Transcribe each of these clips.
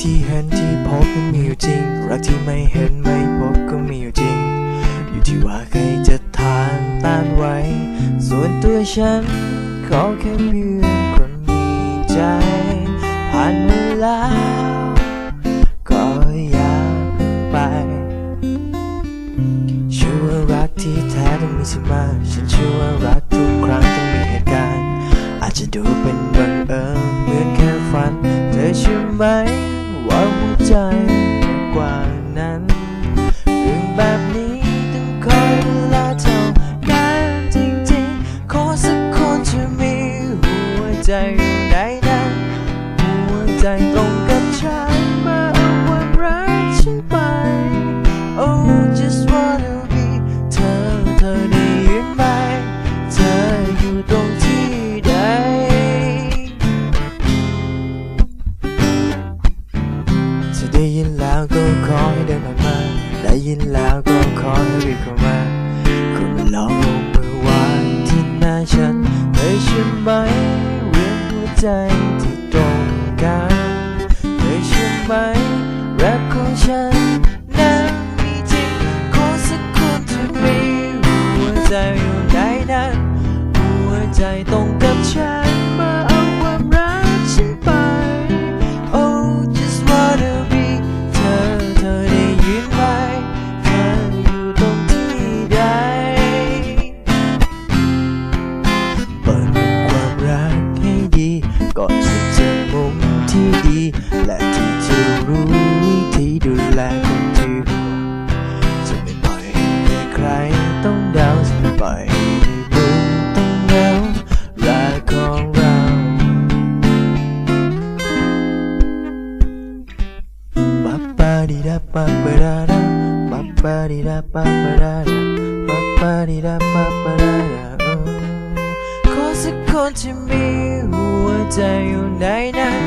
ที่เห็นที่พบก็มีอยู่จริง รักที่ไม่เห็นไม่พบก็มีอยู่จริง อยู่ที่ว่าใครจะทานต้านไว้ ส่วนตัวฉันขอแค่เพียงคนมีใจ ผ่านมาแล้วก็อย่าไปเชื่อว่ารักที่แท้ต้องมีสมาฉันเชื่อว่ารักทุกครั้งต้องมีเหตุการณ์ อาจจะดูเป็นบังเอิญเหมือนแค่ฝัน เธอเชื่อไหม หั ยินแล้วก็ขอให้เดินผ่านมา ได้ยินแล้วก็ขอให้รีบเข้ามา คุณลองลงมือวางที่หน้าฉันเธอใช่ไหมเรียงหัวใจที่ตรงกันเธอใช่ไหมรักของฉันนั้นมีจริงขอสักคนที่มีหัวใจอยู่ในนั้นหัวใจตรงกัน di da ba ba da da ba ba di da ba ba da da ขอสักคนที่มีหัวใจอยู่ในนั้น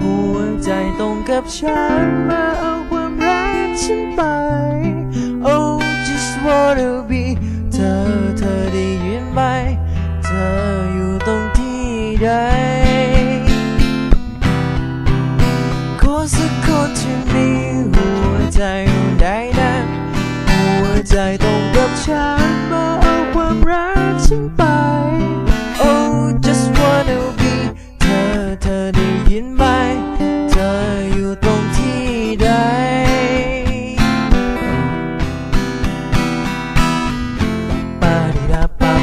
หัวใจตรงกับฉันมาเอาความรักฉันไป Oh just wanna be เธอเธอได้ยินไหม เธออยู่ตรงที่ใดขอสักคนที่มีหัวใจ ใจตรงกับฉันมาเอาความรักฉันไป Oh just wanna be เธอเธอได้ยินไหม เธออยู่ตรงที่ใด ปาดีดาปา